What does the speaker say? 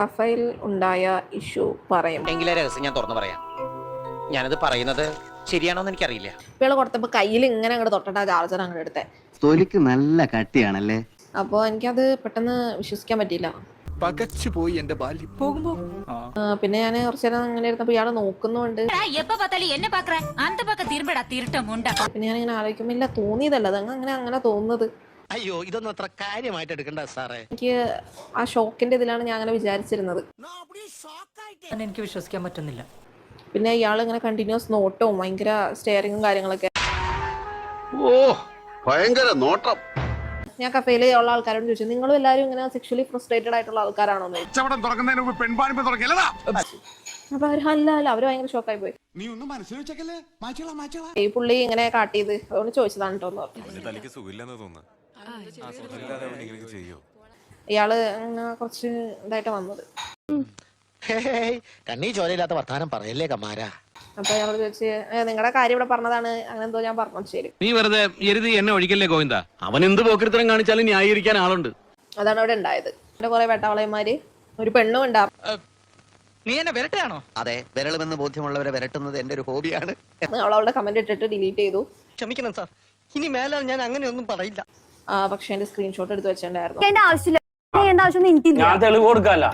Rafale ഉണ്ടായ issue പറയും എങ്കിലേ രഹസ്യം ഞാൻ തുറന്നു പറയാം ഞാനത് പറയുന്നത് ശരിയാണോന്ന് എനിക്കറിയില്ല ഇയാൾ കൊടുത്തപ്പോൾ കയ്യിൽ ഇങ്ങനെ അങ്ങോട്ട് തൊട്ടിട്ട് ആ ചാർജർ അങ്ങോട്ട് എടുത്തേ തൊലിക്ക് നല്ല കട്ടിയാണല്ലേ അപ്പോൾ എനിക്കത് പെട്ടെന്ന് വിശ്വസിക്കാൻ പറ്റിയില്ല പകച്ചു പോയി എന്റെ ബാല്യം പോകുമ്പോ ആ, പിന്നെ ഞാൻ കുറച്ചു നേരം അങ്ങനെ ഇരുന്നപ്പോൾ ഇയാൾ നോക്കുന്നുണ്ട് எப்ப பார்த்தாலும் என்ன பாக்குற அந்த பக்கம் திரும்படா திருட்ட முண்டா പിന്നെ ഞാൻ ഇങ്ങനെ ആലോചിക്കുമ്പോൾ ഇല്ല തോന്നിയതല്ല അത് അങ്ങനെ അങ്ങനെ തോന്നുന്നത് അയ്യോ ഇതൊന്നും അത്ര കാര്യമായിട്ട് എടുക്കണ്ട സാറേ. എനിക്ക് ആ ഷോക്കിന്റെ ഇതിലാണ് ഞാൻ അങ്ങനെ വിചാരിച്ചിരുന്നത്. എനിക്ക് വിശ്വസിക്കാൻ പറ്റുന്നില്ല. പിന്നെ ഇയാൾ ഇങ്ങനെ കണ്ടിന്യൂസ് നോട്ടവും ഭയങ്കര സ്റ്റെയറിങ്ങും കാര്യങ്ങളൊക്കെ. ഓ ഭയങ്കര നോട്ടം. ഞാൻ കഫേയിൽ ഉള്ള ആൾക്കാരോട് ചോദിച്ചു നിങ്ങളും എല്ലാരും ഇങ്ങനെ സെക്ഷലി ഫ്രസ്ട്രേറ്റഡ് ആയിട്ടുള്ള ആൾക്കാരാണോ? അപ്പൊ അവർ അല്ല അല്ല അവർ ഭയങ്കര ഷോക്കായി പോയി. നീ ഒന്നും മനസ്സിൽ വെച്ചേക്കല്ലേ ഈ പുള്ളി ഇങ്ങനെ കാട്ടിയത് അതുകൊണ്ട് ചോദിച്ചതാണ് കേട്ടോ ഇയാൾ കുറച്ച് ഇതായിട്ട് വന്നത്. കണ്ണീ ചോരയില്ലാത്ത വർത്താനം പറയല്ലേ കമാര അപ്പൊ അയാളോട് ചോദിച്ചു നിങ്ങളുടെ കാര്യം ഇവിടെ പറഞ്ഞതാണ്. അങ്ങനെ എന്തോ ഞാൻ പറഞ്ഞു ശരി നീ വെറുതെ എരുതി എന്നെ ഒഴിക്കല്ലേ ഗോവിന്ദ? അവൻ എന്ത് പോക്കിരിത്തരം കാണിച്ചാലും ന്യായീകരിക്കാൻ ആളുണ്ട്. അതാണ് അവിടെ ഉണ്ടായത്. ഇവിടെ കുറെ വേട്ടാവളയന്മാര് ഒരു പെണ്ണും ഉണ്ടാവും നീ എന്നെ വിരട്ടാണോ അതെ വിരളുമെന്ന് ബോധ്യമുള്ളവരെ വിരട്ടുന്നത് എന്റെ ഒരു ഹോബിയാണ്. അവൾ അവളുടെ കമന്റ് ഇട്ടിട്ട് ഡിലീറ്റ് ചെയ്തു. ക്ഷമിക്കണം സാർ. ഇനി മേലാൽ ഞാൻ അങ്ങനെയൊന്നും പറയില്ല. പക്ഷെ എന്റെ സ്ക്രീൻഷോട്ട് എടുത്ത് വെച്ചിട്ടുണ്ടായിരുന്നു എന്റെ ആവശ്യമില്ല. എന്റെ ആവശ്യമൊന്നും എനിക്കില്ല. തെളിവ് കൊടുക്കാല്ല.